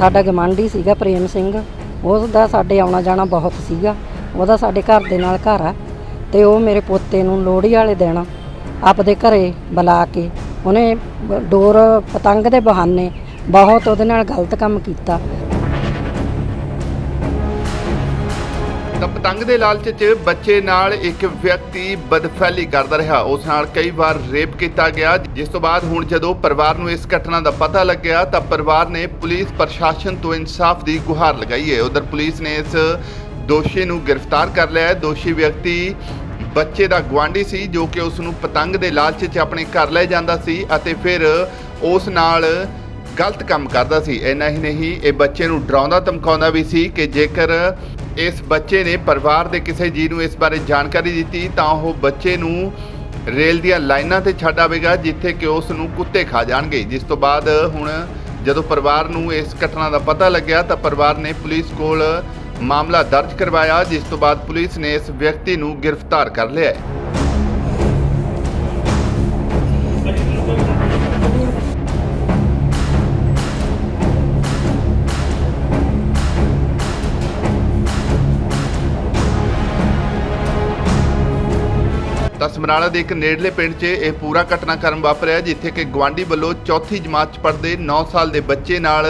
ਸਾਡਾ ਗਵਾਂਢੀ ਸੀਗਾ ਪ੍ਰੇਮ ਸਿੰਘ। ਉਸ ਦਾ ਸਾਡੇ ਆਉਣਾ ਜਾਣਾ ਬਹੁਤ ਸੀਗਾ। ਉਹਦਾ ਸਾਡੇ ਘਰ ਦੇ ਨਾਲ ਘਰ ਆ ਤੇ ਉਹ ਮੇਰੇ ਪੋਤੇ ਨੂੰ ਲੋਹੜੀ ਵਾਲੇ ਦਿਨ ਆਪਦੇ ਘਰੇ ਬੁਲਾ ਕੇ ਉਹਨੇ ਡੋਰ ਪਤੰਗ ਦੇ ਬਹਾਨੇ ਬਹੁਤ ਉਹਦੇ ਨਾਲ ਗਲਤ ਕੰਮ ਕੀਤਾ। ਤਾਂ ਪਤੰਗ ਦੇ ਲਾਲਚ 'ਚ ਬੱਚੇ ਨਾਲ ਇੱਕ ਵਿਅਕਤੀ ਬਦਫੈਲੀ ਕਰਦਾ ਰਿਹਾ। ਉਸ ਨਾਲ ਕਈ ਵਾਰ ਰੇਪ ਕੀਤਾ ਗਿਆ। ਜਿਸ ਤੋਂ ਬਾਅਦ ਹੁਣ ਜਦੋਂ ਪਰਿਵਾਰ ਨੂੰ ਇਸ ਘਟਨਾ ਦਾ ਪਤਾ ਲੱਗਿਆ, ਤਾਂ ਪਰਿਵਾਰ ਨੇ ਪੁਲਿਸ ਪ੍ਰਸ਼ਾਸਨ ਤੋਂ ਇਨਸਾਫ ਦੀ ਗੁਹਾਰ ਲਗਾਈ ਹੈ। ਉਧਰ ਪੁਲਿਸ ਨੇ ਇਸ ਦੋਸ਼ੀ ਨੂੰ ਗ੍ਰਿਫਤਾਰ ਕਰ ਲਿਆ ਹੈ। ਦੋਸ਼ੀ ਵਿਅਕਤੀ ਬੱਚੇ ਦਾ ਗਵਾਂਢੀ ਸੀ, ਜੋ ਕਿ ਉਸ ਨੂੰ ਪਤੰਗ ਦੇ ਲਾਲਚ 'ਚ ਆਪਣੇ ਘਰ ਲੈ ਜਾਂਦਾ ਸੀ ਅਤੇ ਫਿਰ ਉਸ ਨਾਲ ਗਲਤ ਕੰਮ ਕਰਦਾ ਸੀ। ਇੰਨਾ ਹੀ ਨਹੀਂ, ਇਹ ਬੱਚੇ ਨੂੰ ਡਰਾਉਂਦਾ ਧਮਕਾਉਂਦਾ ਵੀ ਸੀ ਕਿ ਜੇਕਰ ਇਸ ਬੱਚੇ ਨੇ ਪਰਿਵਾਰ ਦੇ ਕਿਸੇ ਜੀ ਨੂੰ ਇਸ ਬਾਰੇ ਜਾਣਕਾਰੀ ਦਿੱਤੀ, ਤਾਂ ਉਹ ਬੱਚੇ ਨੂੰ ਰੇਲ ਦੀਆਂ ਲਾਈਨਾਂ ਤੇ ਛੱਡ ਆਵੇਗਾ, ਜਿੱਥੇ ਕਿ ਉਸ ਨੂੰ ਕੁੱਤੇ ਖਾ ਜਾਣਗੇ। ਜਿਸ ਤੋਂ ਬਾਅਦ ਹੁਣ ਜਦੋਂ ਪਰਿਵਾਰ ਨੂੰ ਇਸ ਘਟਨਾ ਦਾ ਪਤਾ ਲੱਗਿਆ, ਤਾਂ ਪਰਿਵਾਰ ਨੇ ਪੁਲਿਸ ਕੋਲ ਮਾਮਲਾ ਦਰਜ ਕਰਵਾਇਆ, ਜਿਸ ਤੋਂ ਬਾਅਦ ਪੁਲਿਸ ਨੇ ਇਸ ਵਿਅਕਤੀ ਨੂੰ ਗ੍ਰਿਫਤਾਰ ਕਰ ਲਿਆ ਹੈ। ਤਾਂ ਸਮਰਾਲਾ ਦੇ ਇੱਕ ਨੇੜਲੇ ਪਿੰਡ 'ਚ ਇਹ ਪੂਰਾ ਘਟਨਾਕ੍ਰਮ ਵਾਪਰਿਆ, ਜਿੱਥੇ ਕਿ ਗਵਾਂਢੀ ਵੱਲੋਂ ਚੌਥੀ ਜਮਾਤ 'ਚ ਪੜ੍ਹਦੇ 9 ਸਾਲ ਦੇ ਬੱਚੇ ਨਾਲ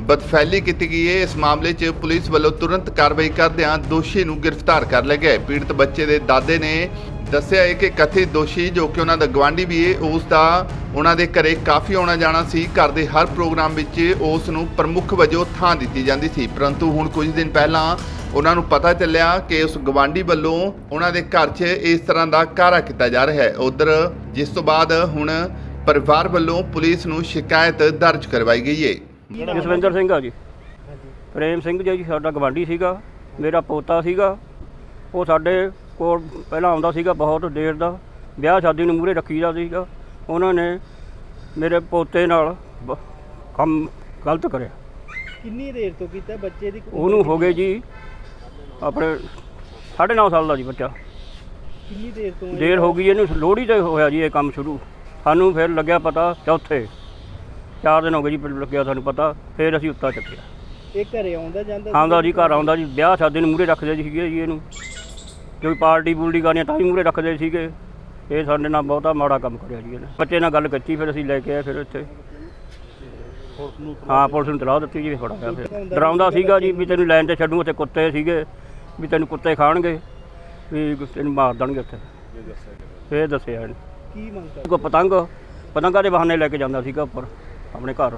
ਬਦਫੈਲੀ ਕੀਤੀ ਗਈ ਹੈ। ਇਸ ਮਾਮਲੇ 'ਚ ਪੁਲਿਸ ਵੱਲੋਂ ਤੁਰੰਤ ਕਾਰਵਾਈ ਕਰਦਿਆਂ ਦੋਸ਼ੀ ਨੂੰ ਗ੍ਰਿਫਤਾਰ ਕਰ ਲਿਆ ਗਿਆ ਪੀੜਤ ਬੱਚੇ ਦੇ ਦਾਦੇ ਨੇ ਦੱਸਿਆ ਹੈ ਕਿ ਕਥਿਤ ਦੋਸ਼ੀ ਜੋ ਕਿ ਉਹਨਾਂ ਦਾ ਗਵਾਂਢੀ ਵੀ ਹੈ ਉਸ ਦਾ ਉਹਨਾਂ ਦੇ ਘਰੇ ਕਾਫੀ ਆਉਣਾ ਜਾਣਾ ਸੀ। ਘਰ ਦੇ ਹਰ ਪ੍ਰੋਗਰਾਮ ਵਿੱਚ ਉਸ ਨੂੰ ਪ੍ਰਮੁੱਖ ਵਜੋਂ ਥਾਂ ਦਿੱਤੀ ਜਾਂਦੀ ਸੀ। ਪਰੰਤੂ ਹੁਣ ਕੁਝ ਦਿਨ ਪਹਿਲਾਂ ਉਹਨਾਂ ਨੂੰ ਪਤਾ ਚੱਲਿਆ ਕਿ ਉਸ ਗਵਾਂਢੀ ਵੱਲੋਂ ਉਹਨਾਂ ਦੇ ਘਰ 'ਚ ਇਸ ਤਰ੍ਹਾਂ ਦਾ ਕਾਰਾ ਕੀਤਾ ਜਾ ਰਿਹਾ ਹੈ। ਉਧਰ ਜਿਸ ਤੋਂ ਬਾਅਦ ਹੁਣ ਪਰਿਵਾਰ ਵੱਲੋਂ ਪੁਲਿਸ ਨੂੰ ਸ਼ਿਕਾਇਤ ਦਰਜ ਕਰਵਾਈ ਗਈ ਹੈ। ਜਸਵਿੰਦਰ ਸਿੰਘ ਆ ਜੀ। ਪ੍ਰੇਮ ਸਿੰਘ ਜੀ ਸਾਡਾ ਗਵਾਂਢੀ ਸੀਗਾ। ਮੇਰਾ ਪੋਤਾ ਸੀਗਾ। ਉਹ ਸਾਡੇ ਕੋਲ ਪਹਿਲਾਂ ਆਉਂਦਾ ਸੀਗਾ ਬਹੁਤ ਦੇਰ ਦਾ ਵਿਆਹ ਸ਼ਾਦੀ ਨੂੰ ਮੂਹਰੇ ਰੱਖੀਦਾ ਸੀਗਾ। ਉਹਨਾਂ ਨੇ ਮੇਰੇ ਪੋਤੇ ਨਾਲ ਬ- ਕੰਮ ਗਲਤ ਕਰਿਆ। ਕਿੰਨੀ ਦੇਰ ਤੋਂ ਕੀਤਾ? ਬੱਚੇ ਦੀ ਉਮਰ ਉਹਨੂੰ ਹੋ ਗਏ ਜੀ ਆਪਣੇ 9.5 ਸਾਲ ਦਾ ਜੀ ਬੱਚਾ। ਕਿੰਨੀ ਦੇਰ ਤੋਂ ਇਹ- ਦੇਰ ਹੋ ਗਈ ਇਹਨੂੰ ਲੋਹੜੀ ਤੇ ਹੋਇਆ ਜੀ ਇਹ ਕੰਮ ਸ਼ੁਰੂ। ਸਾਨੂੰ ਫਿਰ ਲੱਗਿਆ ਪਤਾ ਚੌਥੇ। ਚਾਰ ਦਿਨ ਹੋ ਗਏ ਜੀ ਫਿਰ ਲੱਗਿਆ ਸਾਨੂੰ ਪਤਾ ਫਿਰ ਅਸੀਂ ਉੱਤਾ ਚੱਕਿਆ। ਇਹ ਘਰੇ ਆਉਂਦਾ ਜਾਂਦਾ ਆਉਂਦਾ ਜੀ ਘਰ ਆਉਂਦਾ ਜੀ। ਵਿਆਹ ਸ਼ਾਦੀ ਨੂੰ ਮੂਹਰੇ ਰੱਖਦੇ ਸੀਗੇ ਜੀ ਇਹਨੂੰ। ਕੋਈ ਪਾਰਟੀ ਪੂਲਟੀ ਕਰਨੀ ਤਾਂ ਵੀ ਮੂਹਰੇ ਰੱਖਦੇ ਸੀਗੇ। ਇਹ ਸਾਡੇ ਨਾਲ ਬਹੁਤਾ ਮਾੜਾ ਕੰਮ ਕਰਿਆ ਜੀ ਇਹਨੇ। ਬੱਚੇ ਨਾਲ ਗੱਲ ਕੀਤੀ ਫਿਰ ਅਸੀਂ ਲੈ ਕੇ ਆਏ ਫਿਰ ਇੱਥੇ ਹਾਂ ਪੁਲਿਸ ਨੂੰ ਤਲਾਹ ਦਿੱਤੀ ਜੀ ਫੜਾਇਆ ਫਿਰ। ਡਰਾਉਂਦਾ ਸੀਗਾ ਜੀ ਵੀ ਤੈਨੂੰ ਲਾਈਨ ਤੇ ਛੱਡੂ ਉੱਥੇ ਕੁੱਤੇ ਸੀਗੇ ਵੀ ਤੈਨੂੰ ਕੁੱਤੇ ਖਾਣਗੇ ਵੀ ਤੈਨੂੰ ਮਾਰ ਦੇਣਗੇ ਉੱਥੇ। ਇਹ ਦੱਸਿਆ ਇਹਨੇ। ਕੀ ਮੰਗ ਕਰ ਕੋ ਪਤੰਗ ਪਤੰਗਾਂ ਦੇ ਬਹਾਨੇ ਲੈ ਕੇ ਜਾਂਦਾ ਸੀਗਾ ਉੱਪਰ ਆਪਣੇ ਘਰ।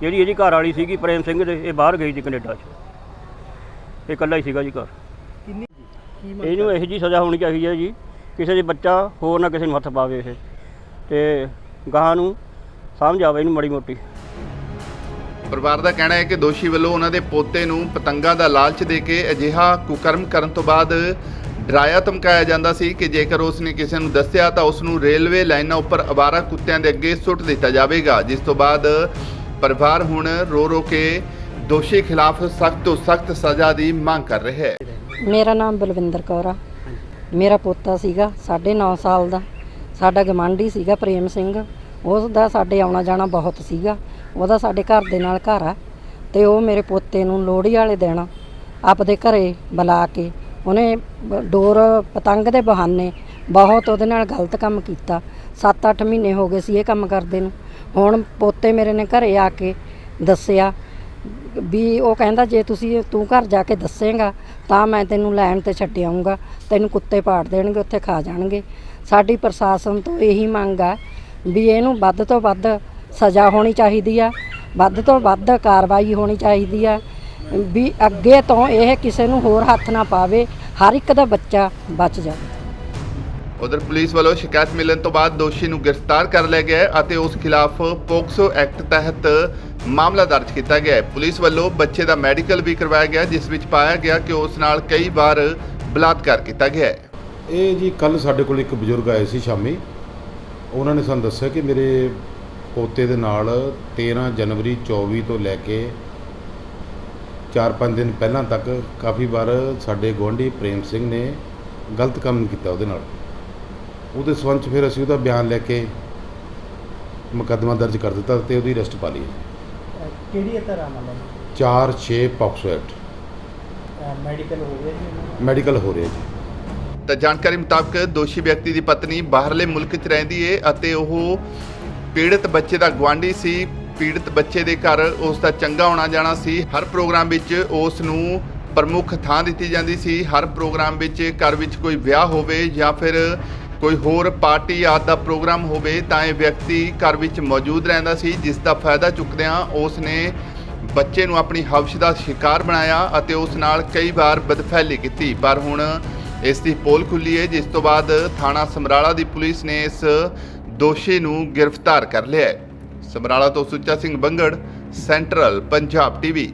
ਜਿਹੜੀ ਇਹਦੀ ਘਰ ਵਾਲੀ ਸੀਗੀ ਪ੍ਰੇਮ ਸਿੰਘ ਦੇ ਇਹ ਬਾਹਰ ਗਈ ਸੀ ਕੈਨੇਡਾ 'ਚ। ਇਹ ਇਕੱਲਾ ਹੀ ਸੀਗਾ ਜੀ ਘਰ। ਕੀ ਮੰਗ ਇਹਨੂੰ ਇਹੋ ਜੀ ਸਜ਼ਾ ਹੋਣੀ ਚਾਹੀਦੀ ਹੈ ਜੀ ਕਿਸੇ ਦੇ ਬੱਚਾ ਹੋਰ ਨਾ ਕਿਸੇ ਨੂੰ ਹੱਥ ਪਾਵੇ ਇਹ। ਤੇ ਗਾਹਾਂ ਨੂੰ ਸਮਝ ਆਵੇ ਇਹਨੂੰ ਮੜੀ ਮੋਟੀ। ਪਰਿਵਾਰ ਦਾ ਕਹਿਣਾ ਹੈ ਕਿ ਦੋਸ਼ੀ ਵੱਲੋਂ ਉਹਨਾਂ ਦੇ ਪੋਤੇ ਨੂੰ ਪਤੰਗਾਂ ਦਾ ਲਾਲਚ ਦੇ ਕੇ ਅਜਿਹਾ ਕੁਕਰਮ ਕਰਨ ਤੋਂ ਬਾਅਦ ਡਰਾਇਆ ਧਮਕਾਇਆ ਜਾਂਦਾ ਸੀ ਕਿ ਜੇਕਰ ਉਸ ਨੇ ਕਿਸੇ ਨੂੰ ਦੱਸਿਆ ਤਾਂ ਉਸ ਨੂੰ ਰੇਲਵੇ ਲਾਈਨਾਂ ਉੱਪਰ ਅਵਾਰਾ ਕੁੱਤਿਆਂ ਦੇ ਅੱਗੇ ਸੁੱਟ ਦਿੱਤਾ ਜਾਵੇਗਾ ਜਿਸ ਤੋਂ ਬਾਅਦ ਪਰਿਵਾਰ ਹੁਣ ਰੋ ਰੋ ਕੇ ਦੋਸ਼ੀ ਖਿਲਾਫ ਸਖਤ ਤੋਂ ਸਖਤ ਸਜ਼ਾ ਦੀ ਮੰਗ ਕਰ ਰਿਹਾ ਹੈ। ਮੇਰਾ ਨਾਮ ਬਲਵਿੰਦਰ ਕੌਰ ਆ। ਮੇਰਾ ਪੋਤਾ ਸੀਗਾ 9.5 ਸਾਲ ਦਾ। ਸਾਡਾ ਗਵਾਂਢੀ ਸੀਗਾ ਪ੍ਰੇਮ ਸਿੰਘ। ਉਸ ਦਾ ਸਾਡੇ ਆਉਣਾ ਜਾਣਾ ਬਹੁਤ ਸੀਗਾ। ਉਹਦਾ ਸਾਡੇ ਘਰ ਦੇ ਨਾਲ ਘਰ ਆ। ਤੇ ਉਹ ਮੇਰੇ ਪੋਤੇ ਨੂੰ ਲੋਹੜੀ ਵਾਲੇ ਦਿਨ ਆਪਦੇ ਘਰੇ ਬੁਲਾ ਕੇ ਉਹਨੇ ਡੋਰ ਪਤੰਗ ਦੇ ਬਹਾਨੇ ਬਹੁਤ ਉਹਦੇ ਨਾਲ ਗਲਤ ਕੰਮ ਕੀਤਾ। 7-8 ਮਹੀਨੇ ਹੋ ਗਏ ਸੀ ਇਹ ਕੰਮ ਕਰਦੇ ਨੂੰ। ਹੁਣ ਪੋਤੇ ਮੇਰੇ ਨੇ ਘਰੇ ਆ ਕੇ ਦੱਸਿਆ ਵੀ ਉਹ ਕਹਿੰਦਾ ਜੇ ਤੁਸੀਂ ਤੂੰ ਘਰ ਜਾ ਕੇ ਦੱਸੇਗਾ ਤਾਂ ਮੈਂ ਤੈਨੂੰ ਲੈਣ ਤੇ ਛੱਡ ਆਊਂਗਾ। ਤੈਨੂੰ ਕੁੱਤੇ ਪਾੜ ਦੇਣਗੇ, ਉੱਥੇ ਖਾ ਜਾਣਗੇ। ਸਾਡੀ ਪ੍ਰਸ਼ਾਸਨ ਤੋਂ ਇਹੀ ਮੰਗ ਆ ਵੀ ਇਹਨੂੰ ਵੱਧ ਤੋਂ ਵੱਧ ਸਜ਼ਾ ਹੋਣੀ ਚਾਹੀਦੀ ਆ, ਵੱਧ ਤੋਂ ਵੱਧ ਕਾਰਵਾਈ ਹੋਣੀ ਚਾਹੀਦੀ ਆ, ਵੀ ਅੱਗੇ ਤੋਂ ਇਹ ਕਿਸੇ ਨੂੰ ਹੋਰ ਹੱਥ ਨਾ ਪਾਵੇ, ਹਰ ਇੱਕ ਦਾ ਬੱਚਾ ਬਚ ਜਾਵੇ। ਉਧਰ ਪੁਲਿਸ ਵੱਲੋਂ ਸ਼ਿਕਾਇਤ ਮਿਲਣ ਤੋਂ ਬਾਅਦ ਦੋਸ਼ੀ ਨੂੰ ਗ੍ਰਿਫਤਾਰ ਕਰ ਲਿਆ ਗਿਆ ਅਤੇ ਉਸ ਖਿਲਾਫ ਪੋਕਸੋ ਐਕਟ ਤਹਿਤ ਮਾਮਲਾ ਦਰਜ ਕੀਤਾ ਗਿਆ ਹੈ। ਪੁਲਿਸ ਵੱਲੋਂ ਬੱਚੇ ਦਾ ਮੈਡੀਕਲ ਵੀ ਕਰਵਾਇਆ ਗਿਆ, ਜਿਸ ਵਿੱਚ ਪਾਇਆ ਗਿਆ ਕਿ ਉਸ ਨਾਲ ਕਈ ਵਾਰ ਬਲਾਤਕਾਰ ਕੀਤਾ ਗਿਆ ਹੈ। ਇਹ ਜੀ ਕੱਲ ਸਾਡੇ ਕੋਲ ਇੱਕ ਬਜ਼ੁਰਗ ਆਏ ਸੀ ਸ਼ਾਮੀ। ਉਹਨਾਂ ਨੇ ਸਾਨੂੰ ਦੱਸਿਆ ਕਿ ਮੇਰੇ ਪੋਤੇ ਦੇ ਨਾਲ 13 ਜਨਵਰੀ 24 ਤੋਂ ਲੈ ਕੇ 4-5 ਦਿਨ ਪਹਿਲਾਂ ਤੱਕ ਕਾਫੀ ਵਾਰ ਸਾਡੇ ਗੁਆਂਢੀ ਪ੍ਰੇਮ ਸਿੰਘ ਨੇ ਗਲਤ ਕੰਮ ਕੀਤਾ ਉਹਦੇ ਨਾਲ। ਉਹਦੇ ਸਬੰਧ 'ਚ ਫਿਰ ਅਸੀਂ ਉਹਦਾ ਬਿਆਨ ਲੈ ਕੇ ਮੁਕੱਦਮਾ ਦਰਜ ਕਰ ਦਿੱਤਾ ਤੇ ਉਹਦੀ ਅਰੈਸਟ ਪਾ ਲਈ ਕਿਹੜੀ ਧਾਰਾ ਮੰਨ 4 6 ਪੌਕਸੋ ਐਕਟ। ਮੈਡੀਕਲ ਹੋ ਗਿਆ ਜੀ? ਉਹਨਾਂ ਮੈਡੀਕਲ ਹੋ ਰਿਹਾ ਜੀ। ਤਾਂ ਜਾਣਕਾਰੀ ਮੁਤਾਬਕ ਦੋਸ਼ੀ ਵਿਅਕਤੀ ਦੀ ਪਤਨੀ ਬਾਹਰਲੇ ਮੁਲਕ 'ਚ ਰਹਿੰਦੀ ਏ ਅਤੇ ਉਹ ਪੀੜਤ ਬੱਚੇ ਦਾ ਗਵਾਂਢੀ ਸੀ। ਪੀੜਤ ਬੱਚੇ ਦੇ ਘਰ ਉਸ ਦਾ ਚੰਗਾ ਆਉਣਾ ਜਾਣਾ ਸੀ। ਹਰ ਪ੍ਰੋਗਰਾਮ ਵਿੱਚ ਉਸ ਨੂੰ ਪ੍ਰਮੁੱਖ ਥਾਂ ਦਿੱਤੀ ਜਾਂਦੀ ਸੀ। ਹਰ ਪ੍ਰੋਗਰਾਮ ਵਿੱਚ ਘਰ ਵਿੱਚ ਕੋਈ ਵਿਆਹ ਹੋਵੇ ਜਾਂ ਫਿਰ ਕੋਈ ਹੋਰ ਪਾਰਟੀ ਆਦਿ ਦਾ ਪ੍ਰੋਗਰਾਮ ਹੋਵੇ ਤਾਂ ਇਹ ਵਿਅਕਤੀ ਘਰ ਵਿੱਚ ਮੌਜੂਦ ਰਹਿੰਦਾ ਸੀ, ਜਿਸ ਦਾ ਫਾਇਦਾ ਚੁੱਕਦਿਆਂ ਉਸ ਨੇ ਬੱਚੇ ਨੂੰ ਆਪਣੀ ਹਵਸ਼ ਦਾ ਸ਼ਿਕਾਰ ਬਣਾਇਆ ਅਤੇ ਉਸ ਨਾਲ ਕਈ ਵਾਰ ਬਦਫੈਲੀ ਕੀਤੀ। ਪਰ ਹੁਣ ਇਸ ਦੀ ਪੋਲ ਖੁੱਲੀ ਹੈ, ਜਿਸ ਤੋਂ ਬਾਅਦ ਥਾਣਾ ਸਮਰਾਲਾ ਦੀ ਪੁਲਿਸ ਨੇ ਇਸ ਦੋਸ਼ੀ ਨੂੰ ਗ੍ਰਿਫਤਾਰ ਕਰ ਲਿਆ ਹੈ। ਸਮਰਾਲਾ ਤੋਂ ਸੁੱਚਾ ਸਿੰਘ ਬੰਗੜ, ਸੈਂਟਰਲ ਪੰਜਾਬ ਟੀਵੀ।